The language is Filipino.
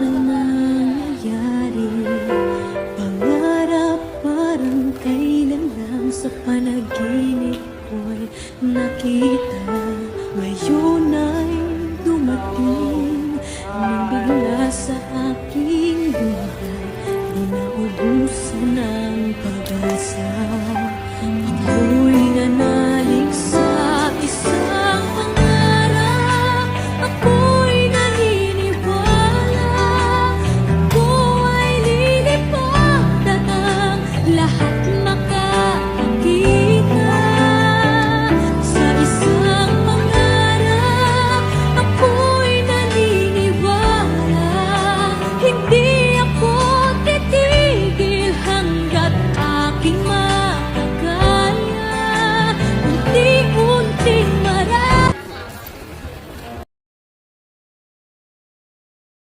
ng nangyayari. Pangarap parang kailan lang sa panaginip ko'y nakita. Ngayon ay dumating nang bigla sa aking buhay. Di naubusan ang las